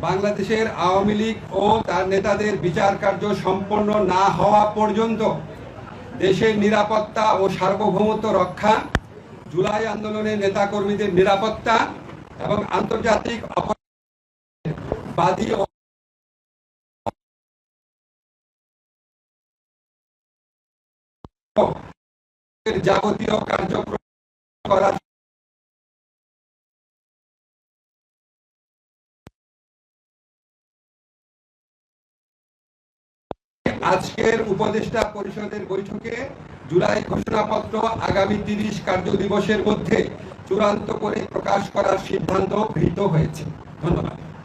বাংলাদেশের আওয়ামী লীগ ও তার নেতাদের বিচার কার্য সম্পন্ন না হওয়া পর্যন্ত দেশের নিরাপত্তা ও সার্বভৌমত্ব রক্ষা, জুলাই আন্দোলনের নেতাকর্মীদের নিরাপত্তা এবং আন্তর্জাতিক যাবতীয় কার্যক্রম করা আজকের উপদেষ্টা পরিষদের বৈঠকে জুলাই ঘোষণাপত্র আগামী তিরিশ কার্য দিবসের মধ্যে চূড়ান্ত করে প্রকাশ করার সিদ্ধান্ত গৃহীত হয়েছে। ধন্যবাদ।